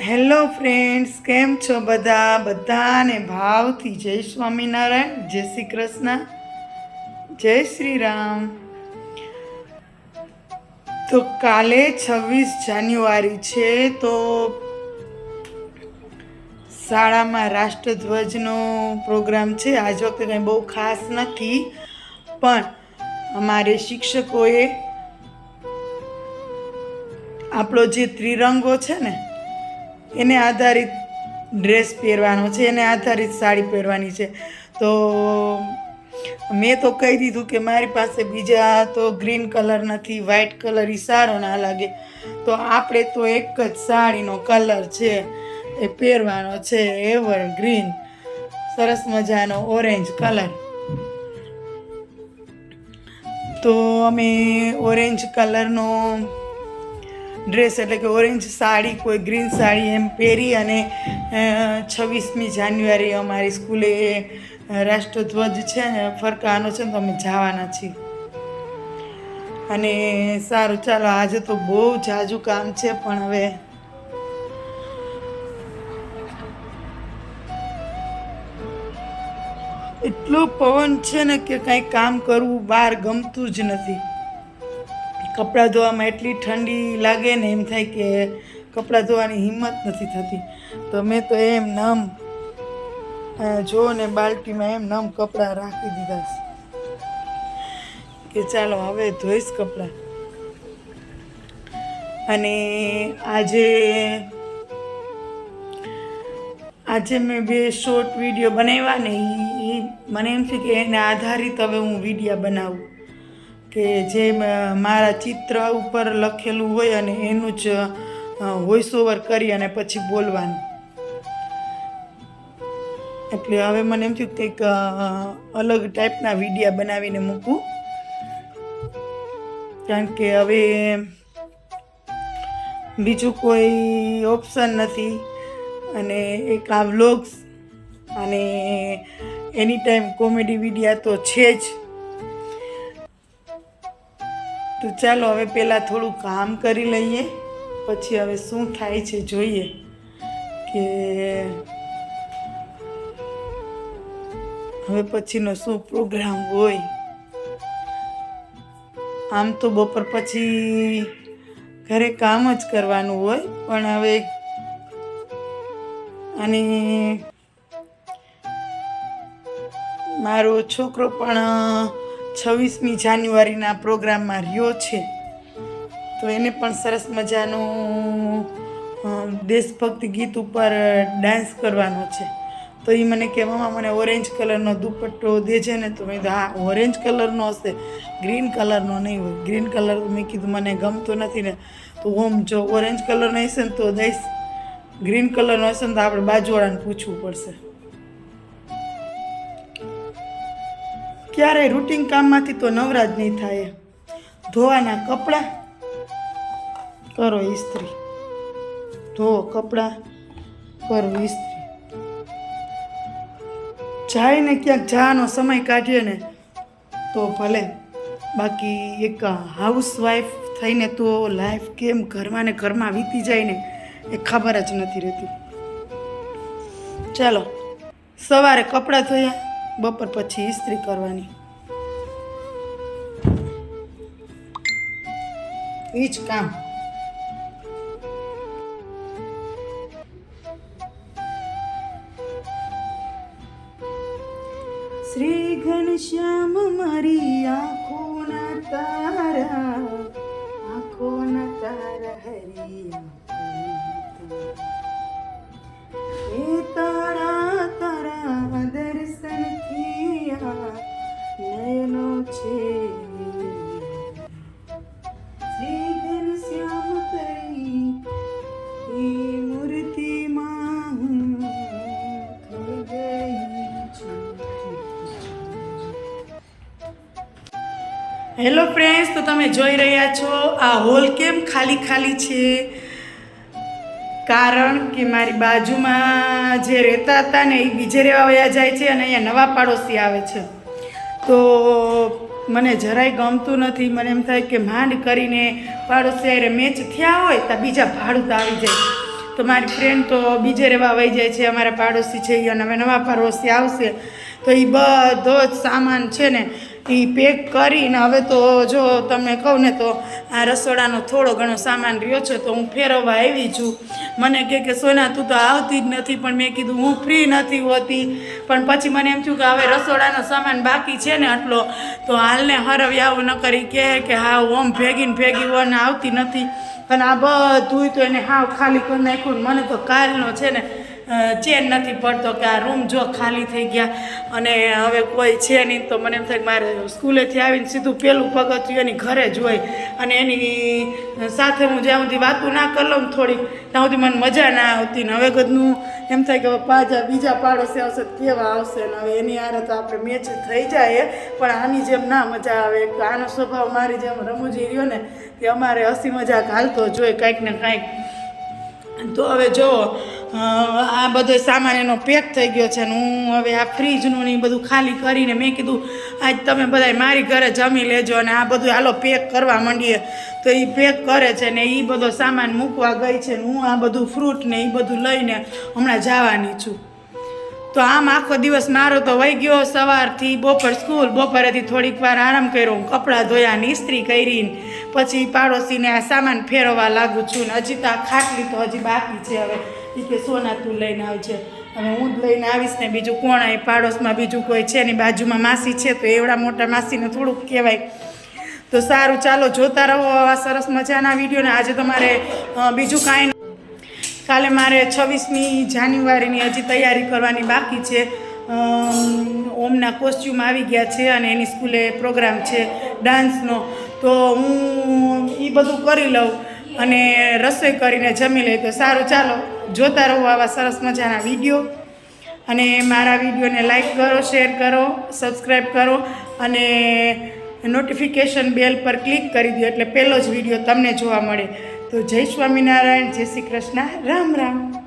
Hello friends, કેમ છો બધા? બધાને ભાવથી જય સ્વામિનારાયણ, જય શ્રી કૃષ્ણ, જય શ્રી રામ. તો કાલે છવ્વીસ જાન્યુઆરી છે, તો શાળામાં રાષ્ટ્રધ્વજનો પ્રોગ્રામ છે. આજ વખતે કંઈ બહુ ખાસ નથી, પણ અમારે શિક્ષકોએ આપણો જે ત્રિરંગો છે ને એને આધારિત ડ્રેસ પહેરવાનો છે, એને આધારિત સાડી પહેરવાની છે. તો મેં તો કહી દીધું કે મારી પાસે બીજા તો ગ્રીન કલર નથી વ્હાઇટ કલર એ સારો ના લાગે. તો આપણે તો એક જ સાડીનો કલર છે, એ પહેરવાનો છે એવર ગ્રીન સરસ મજાનો ઓરેન્જ કલર. તો અમે ઓરેન્જ કલરનો ડ્રેસ એટલે કે ઓરેન્જ સાડી, કોઈ ગ્રીન સાડી એમ પહેરી અને છવ્વીસમી જાન્યુઆરી અમારી સ્કૂલે રાષ્ટ્રધ્વજ છે ને ફરકાવાનો છે ને, તો અમે જવાના છીએ. અને સારું, ચાલો, આજે તો બહુ જાજુ કામ છે, પણ હવે એટલો પવન છે ને કે કાંઈ કામ કરવું બહાર ગમતું જ નથી. કપડાં ધોવામાં એટલી ઠંડી લાગે ને એમ થાય કે કપડાં ધોવાની હિંમત નથી થતી. તો મેં તો એમ નમ જો ને બાલ્ટીમાં એમ નમ કપડાં રાખી દીધા કે ચાલો હવે ધોઈશ કપડાં. અને આજે આજે મેં બે શોર્ટ વીડિયો બનાવ્યા ને એ મને એમ છે કે એને આધારિત હવે હું વિડીયા બનાવું. કે જે મારા ચિત્ર ઉપર લખેલું હોય અને એનું જ વોઇસ ઓવર કરી અને પછી બોલવાનું. એટલે હવે મને એમ થયું કંઈક એક અલગ ટાઈપના વિડીયા બનાવીને મૂકું. કારણ કે હવે બીજું કોઈ ઓપ્શન નથી. અને એક આ વ્લોગ્સ અને એની ટાઈમ કોમેડી વિડીયા તો છે જ. તો ચાલો હવે પહેલાં થોડું કામ કરી લઈએ, પછી હવે શું થાય છે જોઈએ. કે હવે પછીનો શું પ્રોગ્રામ હોય. આમ તો બપોર પછી ઘરે કામ જ કરવાનું હોય, પણ હવે અને મારો છોકરો પણ છવ્વીસમી જાન્યુઆરીના પ્રોગ્રામમાં રહ્યો છે. તો એને પણ સરસ મજાનું દેશભક્તિ ગીત ઉપર ડાન્સ કરવાનો છે. તો એ મને કે મમ્મા મને ઓરેન્જ કલરનો દુપટ્ટો દેજે ને તો મેં કીધું, હા, ઓરેન્જ કલરનો હશે, ગ્રીન કલરનો નહીં હોય. ગ્રીન કલર મેં કીધું, મને ગમતો નથી ને. તો ઓમ, જો ઓરેન્જ કલરનો હશે ને તો દઈશ. ગ્રીન કલરનો હશે ને તો આપણે બાજુવાળાને પૂછવું પડશે. ક્યારેય રૂટિન કામમાંથી તો નવરા જ નહીં થાય. ધોવાના કપડાં કરો ઇસ્ત્રી ધોવો કપડાં, કરો ઇસ્ત્રી જાઈને ક્યાંક જવાનો સમય કાઢીએ ને તો ભલે. બાકી એક હાઉસવાઈફ થઈને તો લાઈફ કેમ ઘરમાં ને ઘરમાં વીતી જાય ને એ ખબર જ નથી રહેતી. ચાલો, સવારે કપડાં ધોયા. બપોર પછી ઇસ્ત્રી કરવાની. એ જ કામ. શ્રી ઘનશ્યામ મારી આંખોના તારા આંખોના તારા હરી હેલો ફ્રેન્ડ્સ તો તમે જોઈ રહ્યા છો, આ હોલ કેમ ખાલી ખાલી છે? કારણ કે મારી બાજુમાં જે રહેતા હતા ને એ બીજે રહેવા વયા જાય છે અને અહીંયા નવા પાડોશી આવે છે. તો મને જરાય ગમતું નથી, મને એમ થાય કે માંડ કરીને પાડોશી અરે મેચ થયા હોય તો બીજા ભાડું આવી જાય. તો મારી ફ્રેન્ડ તો બીજે રહેવા વહી જાય છે, અમારા પાડોશી છે એ અને હવે નવા પાડોશી આવશે. તો એ બધો જ સામાન છે ને એ પેક કરીને હવે તો જો તમને કહું ને તો આ રસોડાનો થોડો ઘણો સામાન રહ્યો છે તો હું ફેરવવા આવી છું. મને કહે કે સોના તું તો આવતી જ નથી પણ મેં કીધું હું ફ્રી નથી હોતી. પણ પછી મને એમ થયું કે હવે રસોડાનો સામાન બાકી છે ને આટલો, તો હાલને હરવી આવું ન કરી કહે કે હા ઓમ ભેગી ને ભેગી હોને આવતી નથી. પણ આ બધું તો એને હાવ ખાલી કરી નાખ્યું મને તો કાલનો છે ને ચેન નથી પડતો કે આ રૂમ જો ખાલી થઈ ગયા અને હવે કોઈ છે નહીં તો મને એમ થાય કે મારે સ્કૂલેથી આવીને સીધું પેલું પગથિયું એની ઘરે જ હોય અને એની સાથે હું જ્યાં સુધી વાતું ના કરી લઉં થોડીક ત્યાં સુધી મને મજા ના આવતી ને હવે કદનું એમ થાય કે હવે પાછા બીજા પાડોશી આવશે કેવા આવશે ને હવે એની હારે તો આપણે મેચ થઈ જાય પણ આની જેમ ના મજા આવે. આનો સ્વભાવ મારી જેમ રમૂજી રહ્યો ને કે અમારે હસી મજાક હાલતો જોઈએ કાંઈક ને કાંઈક. તો હવે જો અ, આ બધો સામાન એનો પેક થઈ ગયો છે ને હું હવે આ ફ્રીજનું ને એ બધું ખાલી કરીને મેં કીધું, આજ તમે બધા મારી ઘરે જમી લેજો અને આ બધું હાલો પેક કરવા માંડીએ. તો એ પેક કરે છે ને એ બધો સામાન મૂકવા ગઈ છે ને હું આ બધું ફ્રૂટ ને એ બધું લઈને હમણાં જવાની છું. તો આમ આખો દિવસ મારો તો વહી ગયો સવારથી, બપોર સ્કૂલ બપોરેથી થોડીક વાર આરામ કર્યો કપડાં ધોયા ને ઇસ્ત્રી કરીને પછી પાડોશીને આ સામાન ફેરવવા લાગુ છું ને હજી તો આ ખાટલી તો હજી બાકી છે હવે. એ કે સોના તું લઈને આવજે. હવે હું જ લઈને આવીશ ને બીજું કોણ અહીં પાડોશમાં બીજું કોઈ છે એની બાજુમાં માસી છે તો એવડા મોટા માસીને થોડુંક કહેવાય. તો સારું, ચાલો જોતા રહો આવા સરસ મજાના વિડીયોને આજે તમારે બીજું કાંઈ. કાલે મારે છવ્વીસમી જાન્યુઆરીની હજી તૈયારી કરવાની બાકી છે. ઓમના કોસ્ચ્યુમ આવી ગયા છે અને એની સ્કૂલે પ્રોગ્રામ છે ડાન્સનો. તો હું એ બધું કરી લઉં અને રસોઈ કરીને જમી લઈ તો સારું, ચાલો. જોતા રહો આવા સરસ મજાના વીડિયો. અને મારા વિડીયોને લાઈક કરો શેર કરો સબસ્ક્રાઈબ કરો અને નોટિફિકેશન બેલ પર ક્લિક કરી દો એટલે પહેલો જ વીડિયો તમને જોવા મળે. તો જય સ્વામિનારાયણ, જય શ્રી કૃષ્ણ, રામ રામ.